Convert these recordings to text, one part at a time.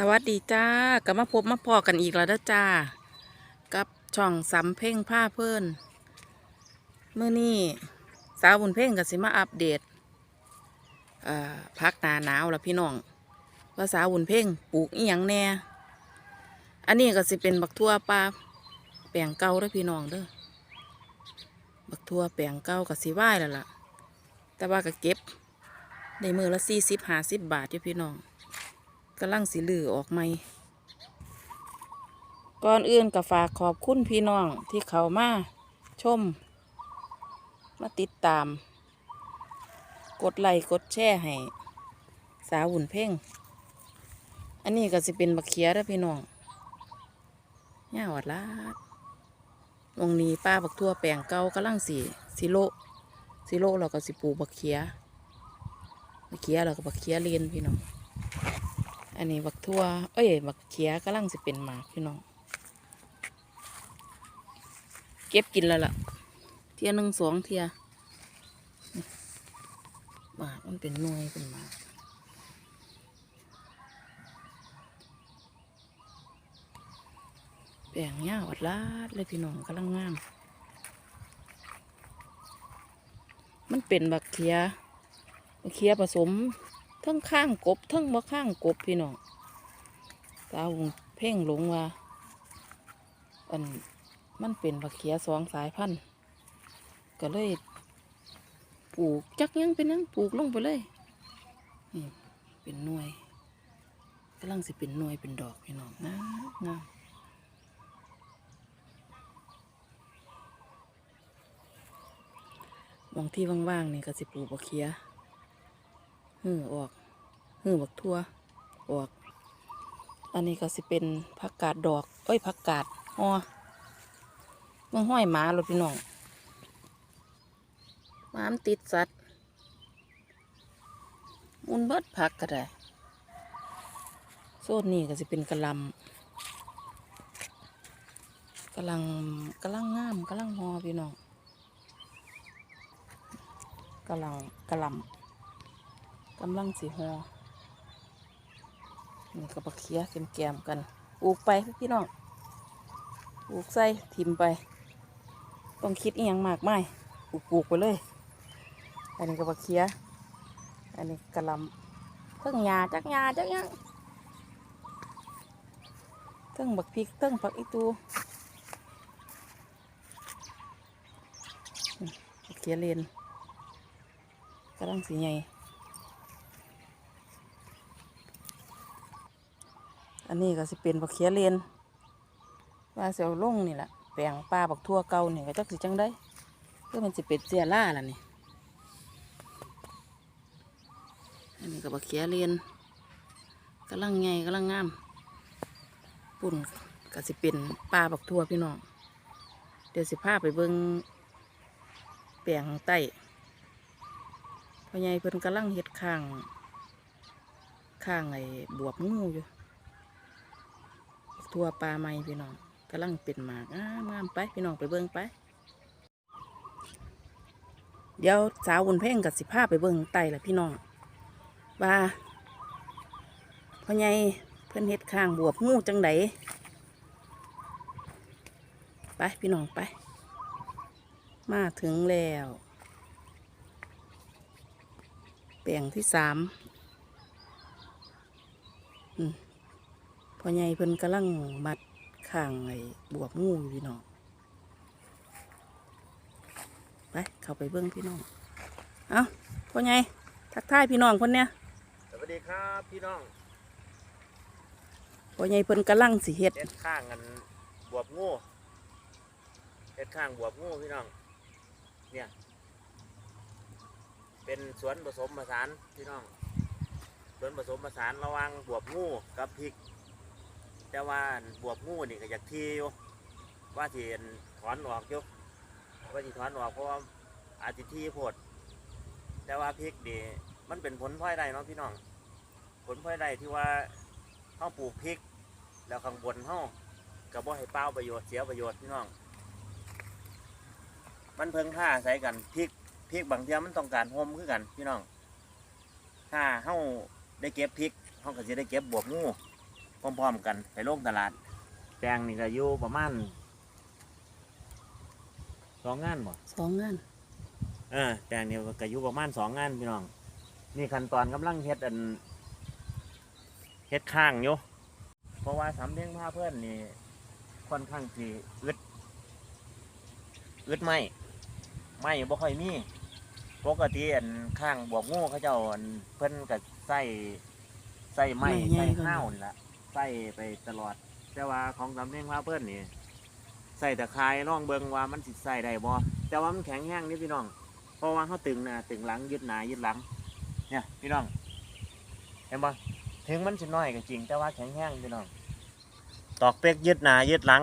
สวัสดีจ้ากลับมาพบมาพอกันอีกแล้วเด้อจ้า กับช่องสำเพ่งผ้าเพื่อนเมื่อนี้สาวบุญเพ่งกับสิมาอัปเดตอ่อพักหนาหนาวแล้วพี่น้องว่าสาวบุญเพ่งปลูกอีหยังแน่อันนี้ก็สิเป็นบักทั่วปลาแปลงเก่าเด้อพี่น้องเด้อบักทั่วแปลงเก่ากับสิไหว้แล้วล่ะ แต่ว่าก็เก็บได้มือละสี่สิบห้าสิบบาทอยู่พี่น้อง กำลังสิลือออกใหม่ ก่อนอื่นก็ฝากขอบคุณพี่น้องที่เขามาชม มาติดตาม กดไลค์กดแชร์ให้ สาวหุ่นเพ่ง อันนี้ก็สิเป็นบักเขียเด้อพี่น้องย่าวัดลาดวงนี้ป้าบักทั่วแปลงเก่ากำลังสิสิโลสิโลเราก็สิปูบักเขียบักเขียเราก็บักเขียเรียนพี่น้อง อันนี้บักทั่ว เอ้ย บักเขียกำลังสิเป็นหมากพี่น้อง เก็บกินแล้วล่ะ เทียหนึ่งสองเทียหมากมันเป็นหน่วยเป็นหมากแปลงเงาวัดลาดเลยพี่น้องกำลังงาม มันเป็นบักเขียบักเขียผสม ทั้งข้างกบทั้งบ่ข้างกบพี่น้องตาหุงเพ่งหลงว่าอันมันเป็นบักเขียสองสายพันธุ์ก็เลยปลูกจักยังเป็นยังปลูกลงไปเลยนี่เป็นหน่วยกำลังสิเป็นหน่วยเป็นดอกพี่น้องงามงามองที่ว่างๆนี่ก็สิปลูกบักเขีย หือออกหือบักทั่วออก อันนี้ก็สิเป็นผักกาดดอก เอ้ยผักกาดฮอมันห้อยหมาหลดพี่น้องหมามติดสัตว์มุนเบิดผักก็ได้โซนนี้ก็สิเป็นกระลำกำลังกำลังงามกำลังฮอพี่น้องกำลังกระลำ กำลังสีหอนี่ก็บักเขียแกมๆกันปลูกไปพี่น้องปลูกใส่ทิมไป ต้องคิดอีหยังมากไม่ปลูกปลูกไปเลย อันนี้ก็บักเขียอันนี้กระลำเทั้งหญ้าจักหญ้าจักยังเทั้งบักพริกเทั้งผักอีตูบักเขียเลนกำลังสีใหญ่ อันนี้ก็สิเป็นบักเขียเลนว่าเสียวลงนี่แหละแปลงปลาบักทั่วเก่านี่ก็จักสิจังได้เพื่อมันสิเป็นเสียล่าล่ะนี่อันนี้ก็บักเขียเลนกำลังไงกำลังงามปุ่นก็สิเป็นปลาบักทั่วพี่น้องเดี๋ยวสิพาไปเบิ่งแปลงใต้พ่อใหญ่เพิ่นกำลังเฮ็ดข้างข้างไอ้บวบงูอยู่ ทั่วปลาไม้พี่น้องกำลังเป็นหมากงามงามไปพี่น้องไปเบิ่งไป เดี๋ยวสาวบุญเพ่งกับสิพาไปเบิ่งไต่ละพี่น้องว่าพ่อใหญ่เพิ่อนเฮ็ดข้างบวบงูจังไดไปพี่น้องไป มาถึงแล้วแปลงที่สามอืม พ่อใหญ่เพิ่นกำลังมัดข้างไอ้บวบงูอยู่พี่น้องไปเข้าไปเบิ้งพี่น้องเอาพ่อใหญ่ทักทายพี่น้องคนเนี้ยสวัสดีครับพี่น้องพ่อใหญ่เพิ่นกำลังสิเฮ็ดเฮ็ดข้างกันบวบงูเฮ็ดข้างบวบงูพี่น้อง เนี่ย เป็นสวนผสมผสานพี่น้อง สวนผสมผสานระหว่างบวบงูกับพริก แต่ว่าบวบงูนี่ก็อยากทีอยู่ว่าที่ถอนออกอยู่ว่าทีถอนออกเพราะว่าอาจจะทีโพดแต่ว่าพริกนี่มันเป็นผลพลอยได้เนาะพี่น้อง ผลพลอยได้ที่ว่าเขาปลูกพริก แล้วข้างบนเขาก็บ่ให้เป้าประโยชน์เสียประโยชน์พี่น้อง มันเพิ่งผ้าใส่กันพริกพริกบางเทียมันต้องการโฮมคือกันพี่น้อง ถ้าเขาได้เก็บพริกเขาก็จะได้เก็บบวบงู พร้อมๆกันไปลงตลาดแตงนี่ก็อยู่ประมาณสองงานบ่สองงานเออแตงนี่ก็อยู่ประมาณสองงานพี่น้องนี่ขั้นตอนกำลังเฮ็ดอันเฮ็ดข้างอยู่เพราะว่าสำเพ็งผ้าเพื่อนนี่ค่อนข้างที่อึดอึดไม่ไม่บ่ค่อยมีปกติอันข้างบวกงูเขาเจ้าอันเพิ่นก็ใส่ใส่ไม้ใส่ข้าวนี่ละ ใส่ไปตลอด แต่ว่าของสำเพ็งผ้าเพื่อนนี่ใส่ตะไคร้ร่องเบิงว่ามันสิใส่ได้บ่แต่ว่ามันแข็งแห้งนี่พี่น้องเพราะว่าเขาตึงหน้าตึงหลังยึดหนายึดหลัง เนี่ยพี่น้องเห็นบ่ถึงมันจะน้อยก็จริง แต่ว่าแข็งแรงพี่น้องตอกเป๊กยึดหนายึดหลัง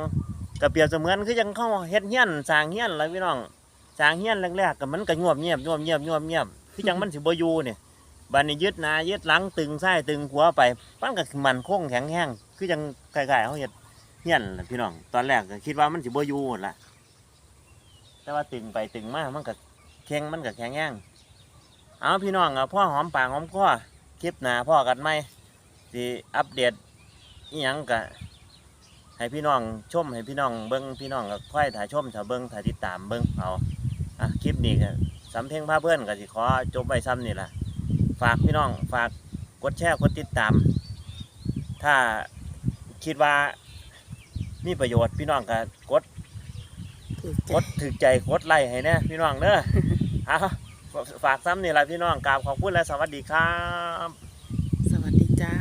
ก็เปรียบเสมือนคือยังเข้าเฮ็ดเฮียนสร้างเฮียนแล้วพี่น้องสร้างเฮียนแรกๆก็มันก็ยวบเงียบยวบเงียบยวบเงียบคือจังมันสิบ่อยู่เนี่ย บัดนี้ยึดหนายึดหลังตึงซ้ตึงขวไปมันก็มันโค้งแข็งแรงคือจังคล้ายๆเขาเฮ็ดเฮียนล่ะพี่น้อง ตอนแรกก็คิดว่ามันสิบ่อยู่นั่นล่ะแต่ว่าตึงไปตึงมามันก็แข็งมันก็แข็งแรงเอาพี่น้องเอาพ่อหอมปากหอมคอคลิปหนาพ่อกันไหมสิอัปเดตอีหยังกะให้พี่น้องชมให้พี่น้องเบิ้งพี่น้องก็ค่อยถ่ายชมถ่ายเบิ้งถ่ายติดตามเบิ้งเอาอะคลิปนี้ก็สำเพ็งพาเพื่อนก็สิขอจบไปซ้ำนี่ล่ะ ฝากพี่น้องฝากกดแชร์กดติดตาม ถ้าคิดว่ามีประโยชน์พี่น้องก็กดถือใจกดถือใจกดไลค์ให้แน่พี่น้องเด้อเอาฝากซ้ำนี่แหละพี่น้องกราบขอบคุณและสวัสดีครับ สวัสดีจ้า